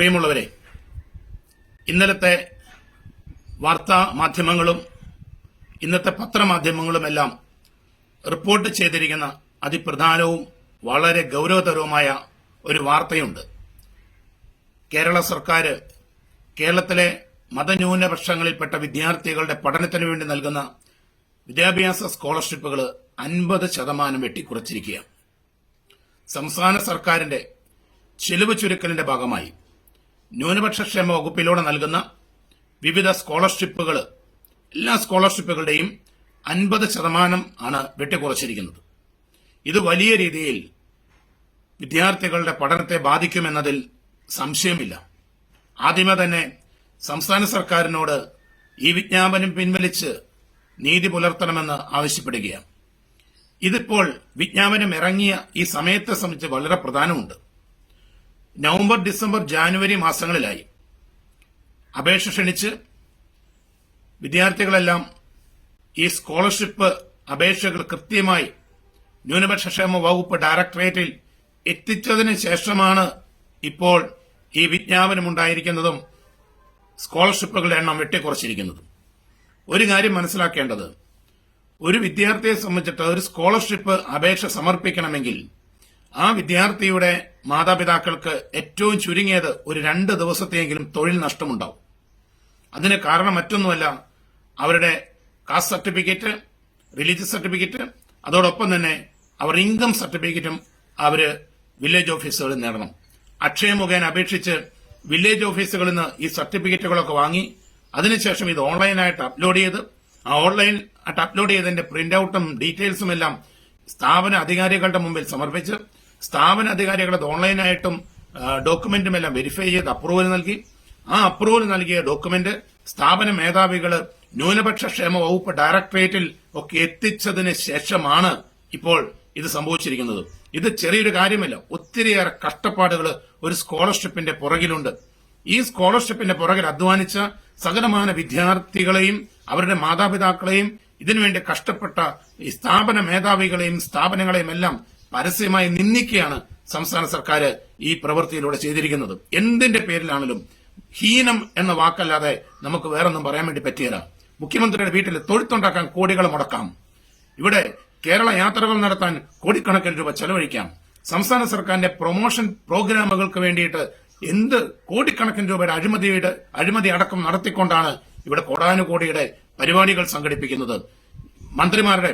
പ്രിയമുള്ളവരെ ഇന്നലത്തെ വാർത്താ മാധ്യമങ്ങളും ഇന്നത്തെ പത്രമാധ്യമങ്ങളുമെല്ലാം റിപ്പോർട്ട് ചെയ്തിരിക്കുന്ന അതിപ്രധാനവും വളരെ ഗൗരവതരവുമായ ഒരു വാർത്തയുണ്ട്. കേരള സർക്കാർ കേരളത്തിലെ മതന്യൂനപക്ഷങ്ങളിൽപ്പെട്ട വിദ്യാർത്ഥികളുടെ പഠനത്തിന് വേണ്ടി നൽകുന്ന വിദ്യാഭ്യാസ സ്കോളർഷിപ്പുകൾ അൻപത് ശതമാനം വെട്ടിക്കുറച്ചിരിക്കുകയാണ്. സംസ്ഥാന സർക്കാരിന്റെ ചെലവ് ചുരുക്കലിന്റെ ഭാഗമായി ന്യൂനപക്ഷ ക്ഷേമ വകുപ്പിലൂടെ നൽകുന്ന വിവിധ സ്കോളർഷിപ്പുകൾ എല്ലാ സ്കോളർഷിപ്പുകളുടെയും അൻപത് ശതമാനം ആണ് വെട്ടിക്കുറച്ചിരിക്കുന്നത്. ഇത് വലിയ രീതിയിൽ വിദ്യാർത്ഥികളുടെ പഠനത്തെ ബാധിക്കുമെന്നതിൽ സംശയമില്ല. ആദ്യമേ തന്നെ സംസ്ഥാന സർക്കാരിനോട് ഈ വിജ്ഞാപനം പിൻവലിച്ച് നീതി പുലർത്തണമെന്ന് ആവശ്യപ്പെടുകയാണ്. ഇതിപ്പോൾ വിജ്ഞാപനം ഇറങ്ങിയ ഈ സമയത്തെ സംബന്ധിച്ച് വളരെ പ്രധാനമുണ്ട്. നവംബർ ഡിസംബർ ജാനുവരി മാസങ്ങളിലായി. അപേക്ഷ ക്ഷണിച്ച് വിദ്യാർത്ഥികളെല്ലാം ഈ സ്കോളർഷിപ്പ് അപേക്ഷകൾ കൃത്യമായി ന്യൂനപക്ഷ ക്ഷേമ വകുപ്പ് ഡയറക്ടറേറ്റിൽ എത്തിച്ചതിന് ശേഷമാണ് ഇപ്പോൾ ഈ വിജ്ഞാപനം ഉണ്ടായിരിക്കുന്നതും സ്കോളർഷിപ്പുകളുടെ എണ്ണം വെട്ടിക്കുറച്ചിരിക്കുന്നതും. ഒരു കാര്യം മനസ്സിലാക്കേണ്ടത്. ഒരു വിദ്യാർത്ഥിയെ സംബന്ധിച്ചിട്ട് ഒരു സ്കോളർഷിപ്പ് അപേക്ഷ സമർപ്പിക്കണമെങ്കിൽ ആ വിദ്യാർത്ഥിയുടെ മാതാപിതാക്കൾക്ക് ഏറ്റവും ചുരുങ്ങിയത് ഒരു രണ്ട് ദിവസത്തെയെങ്കിലും തൊഴിൽ നഷ്ടമുണ്ടാവും. അതിന് കാരണം മറ്റൊന്നുമല്ല അവരുടെ കാസ്റ്റ് സർട്ടിഫിക്കറ്റ് റിലീജിയസ് സർട്ടിഫിക്കറ്റ് അതോടൊപ്പം തന്നെ അവർ ഇൻകം സർട്ടിഫിക്കറ്റും അവർ വില്ലേജ് ഓഫീസുകളിൽ നേടണം. അക്ഷയ മുഖേന അപേക്ഷിച്ച് വില്ലേജ് ഓഫീസുകളിൽ നിന്ന് ഈ സർട്ടിഫിക്കറ്റുകളൊക്കെ വാങ്ങി അതിനുശേഷം ഇത് ഓൺലൈനായിട്ട് അപ്ലോഡ് ചെയ്ത് ആ ഓൺലൈൻ ആയിട്ട് അപ്ലോഡ് ചെയ്തതിന്റെ പ്രിന്റ് ഔട്ടും ഡീറ്റെയിൽസും എല്ലാം സ്ഥാപന അധികാരികളുടെ മുമ്പിൽ സമർപ്പിച്ച് സ്ഥാപന അധികാരികൾ അത് ഓൺലൈനായിട്ടും ഡോക്യുമെന്റും എല്ലാം വെരിഫൈ ചെയ്ത് അപ്രൂവൽ നൽകി. ആ അപ്രൂവൽ നൽകിയ ഡോക്യുമെന്റ് സ്ഥാപന മേധാവികൾ ന്യൂനപക്ഷ ക്ഷേമ വകുപ്പ് ഡയറക്ടറേറ്റിൽ ഒക്കെ എത്തിച്ചതിന് ശേഷമാണ് ഇപ്പോൾ ഇത് സംഭവിച്ചിരിക്കുന്നത്. ഇത് ചെറിയൊരു കാര്യമല്ല ഒത്തിരിയേറെ കഷ്ടപ്പാടുകൾ ഒരു സ്കോളർഷിപ്പിന്റെ പുറകിലുണ്ട്. ഈ സ്കോളർഷിപ്പിന്റെ പുറകിൽ അധ്വാനിച്ച സകലമാന വിദ്യാർത്ഥികളെയും അവരുടെ മാതാപിതാക്കളെയും ഇതിനുവേണ്ടി കഷ്ടപ്പെട്ട സ്ഥാപന മേധാവികളെയും സ്ഥാപനങ്ങളെയും എല്ലാം പരസ്യമായി നിന്ദിക്കുകയാണ് സംസ്ഥാന സർക്കാർ ഈ പ്രവൃത്തിയിലൂടെ ചെയ്തിരിക്കുന്നത്. എന്തിന്റെ പേരിലാണെങ്കിലും ഹീനം എന്ന വാക്കല്ലാതെ നമുക്ക് വേറൊന്നും പറയാൻ വേണ്ടി പറ്റിയല്ല മുഖ്യമന്ത്രിയുടെ വീട്ടിൽ തൊഴുത്തുണ്ടാക്കാൻ കോടികൾ മുടക്കാം. ഇവിടെ കേരള യാത്രകൾ നടത്താൻ കോടിക്കണക്കിന് രൂപ ചെലവഴിക്കാം. സംസ്ഥാന സർക്കാരിന്റെ പ്രൊമോഷൻ പ്രോഗ്രാമുകൾക്ക് വേണ്ടിയിട്ട് എന്ത് കോടിക്കണക്കിന് രൂപയുടെ അഴിമതിയുടെ അഴിമതി അടക്കം നടത്തിക്കൊണ്ടാണ് ഇവിടെ കോടാനുകോടിയുടെ പരിപാടികൾ സംഘടിപ്പിക്കുന്നത്. മന്ത്രിമാരുടെ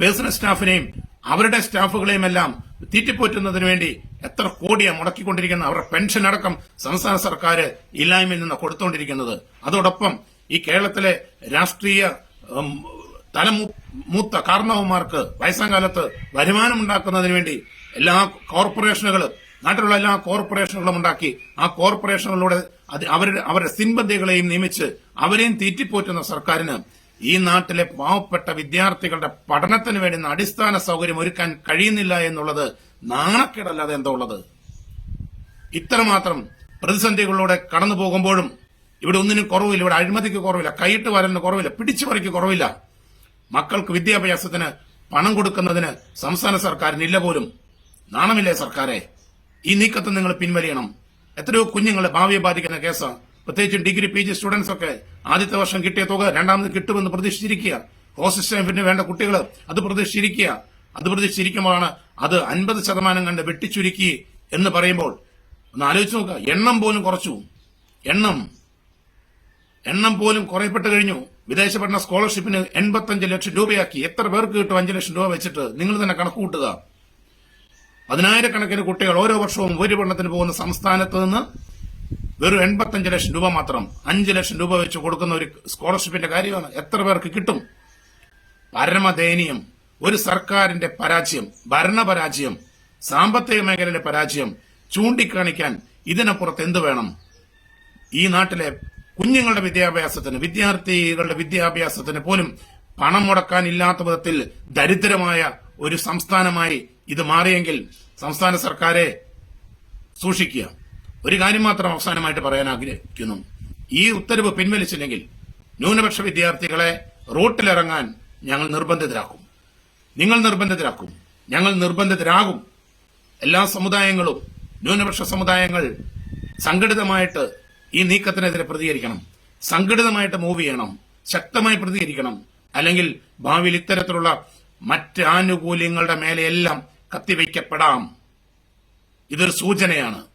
പേഴ്സണൽ സ്റ്റാഫിനെയും അവരുടെ സ്റ്റാഫുകളെയും എല്ലാം തീറ്റിപ്പോറ്റുന്നതിന് വേണ്ടി എത്ര കോടിയാണ് മുടക്കിക്കൊണ്ടിരിക്കുന്ന അവരുടെ പെൻഷൻ അടക്കം സംസ്ഥാന സർക്കാർ ഇല്ലായ്മയിൽ നിന്ന് കൊടുത്തുകൊണ്ടിരിക്കുന്നത് അതോടൊപ്പം ഈ കേരളത്തിലെ രാഷ്ട്രീയ തലമൂത്ത കാരണവന്മാർക്ക് വയസ്സാം കാലത്ത് വരുമാനം ഉണ്ടാക്കുന്നതിന് വേണ്ടി എല്ലാ കോർപ്പറേഷനുകളും നാട്ടിലുള്ള എല്ലാ കോർപ്പറേഷനുകളും ഉണ്ടാക്കി ആ കോർപ്പറേഷനുകളിലൂടെ അവരുടെ അവരുടെ സിൻബന്ധികളെയും നിയമിച്ച് അവരെയും തീറ്റിപ്പോറ്റുന്ന സർക്കാരിന് ഈ നാട്ടിലെ പാവപ്പെട്ട വിദ്യാർത്ഥികളുടെ പഠനത്തിന് വേണ്ടുന്ന അടിസ്ഥാന സൗകര്യം ഒരുക്കാൻ കഴിയുന്നില്ല എന്നുള്ളത് നാണക്കേടല്ലാതെ എന്താ ഉള്ളത്? ഇത്രമാത്രം പ്രതിസന്ധികളിലൂടെ കടന്നു പോകുമ്പോഴും ഇവിടെ ഒന്നിനും കുറവില്ല ഇവിടെ അഴിമതിക്ക് കുറവില്ല കൈയിട്ട് വരലിന് കുറവില്ല പിടിച്ചു പറിക്ക് കുറവില്ല. മക്കൾക്ക് വിദ്യാഭ്യാസത്തിന് പണം കൊടുക്കുന്നതിന് സംസ്ഥാന സർക്കാരിന് ഇല്ല പോലും. നാണമില്ലേ സർക്കാരെ? ഈ നീക്കത്തെ നിങ്ങൾ പിൻവലിയണം. എത്രയോ കുഞ്ഞുങ്ങളെ ഭാവിയെ ബാധിക്കുന്ന കേസാണ് പ്രത്യേകിച്ച് ഡിഗ്രി പി ജി സ്റ്റുഡൻസ് ഒക്കെ ആദ്യത്തെ വർഷം കിട്ടിയ തുക രണ്ടാമത് കിട്ടുമെന്ന് പ്രതീക്ഷിച്ചിരിക്കുക. ഹോസ്റ്റൽ സ്റ്റാഫിന് വേണ്ട കുട്ടികൾ അത് പ്രതീക്ഷിച്ചിരിക്കുക. അത് പ്രതീക്ഷിച്ചിരിക്കുമ്പോഴാണ് അത് അൻപത് ശതമാനം കണ്ട് വെട്ടിച്ചുരുക്കി എന്ന് പറയുമ്പോൾ ഒന്ന് ആലോചിച്ച് നോക്കുക. എണ്ണം പോലും കുറച്ചു. എണ്ണം. എണ്ണം പോലും കുറയപ്പെട്ട് കഴിഞ്ഞു. വിദേശ പഠന സ്കോളർഷിപ്പിന് എൺപത്തഞ്ച് ലക്ഷം രൂപയാക്കി. എത്ര പേർക്ക് കിട്ടും അഞ്ച് ലക്ഷം രൂപ വെച്ചിട്ട്? നിങ്ങൾ തന്നെ കണക്ക് കൂട്ടുക പതിനായിരക്കണക്കിന് കുട്ടികൾ ഓരോ വർഷവും ഉപരിപഠനത്തിന് പോകുന്ന സംസ്ഥാനത്ത് നിന്ന് വെറും എൺപത്തഞ്ച് ലക്ഷം രൂപ മാത്രം അഞ്ച് ലക്ഷം രൂപ വെച്ച് കൊടുക്കുന്ന ഒരു സ്കോളർഷിപ്പിന്റെ കാര്യമാണ് എത്ര പേർക്ക് കിട്ടും? പരമദയനീയം ഒരു സർക്കാരിന്റെ പരാജയം ഭരണപരാജയം സാമ്പത്തിക മേഖലയിലെ പരാജയം ചൂണ്ടിക്കാണിക്കാൻ ഇതിനപ്പുറത്ത് എന്ത് വേണം? ഈ നാട്ടിലെ കുഞ്ഞുങ്ങളുടെ വിദ്യാഭ്യാസത്തിന് വിദ്യാർത്ഥികളുടെ വിദ്യാഭ്യാസത്തിന് പോലും പണം മുടക്കാൻ ഇല്ലാത്ത വിധത്തിൽ ദരിദ്രമായ ഒരു സംസ്ഥാനമായി ഇത് മാറിയെങ്കിൽ സംസ്ഥാന സർക്കാരെ സൂക്ഷിക്കുക. ഒരു കാര്യം മാത്രം അവസാനമായിട്ട് പറയാൻ ആഗ്രഹിക്കുന്നു. ഈ ഉത്തരവ് പിൻവലിച്ചില്ലെങ്കിൽ ന്യൂനപക്ഷ വിദ്യാർത്ഥികളെ റോട്ടിലിറങ്ങാൻ ഞങ്ങൾ നിർബന്ധിതരാക്കും. നിങ്ങൾ നിർബന്ധിതരാക്കും. ഞങ്ങൾ നിർബന്ധിതരാകും. എല്ലാ സമുദായങ്ങളും ന്യൂനപക്ഷ സമുദായങ്ങൾ സംഘടിതമായിട്ട് ഈ നീക്കത്തിനെതിരെ പ്രതികരിക്കണം. സംഘടിതമായിട്ട് മൂവ് ചെയ്യണം. ശക്തമായി പ്രതികരിക്കണം. അല്ലെങ്കിൽ ഭാവിയിൽ ഇത്തരത്തിലുള്ള മറ്റ് ആനുകൂല്യങ്ങളുടെ മേലെയെല്ലാം കത്തിവയ്ക്കപ്പെടാം. ഇതൊരു സൂചനയാണ്.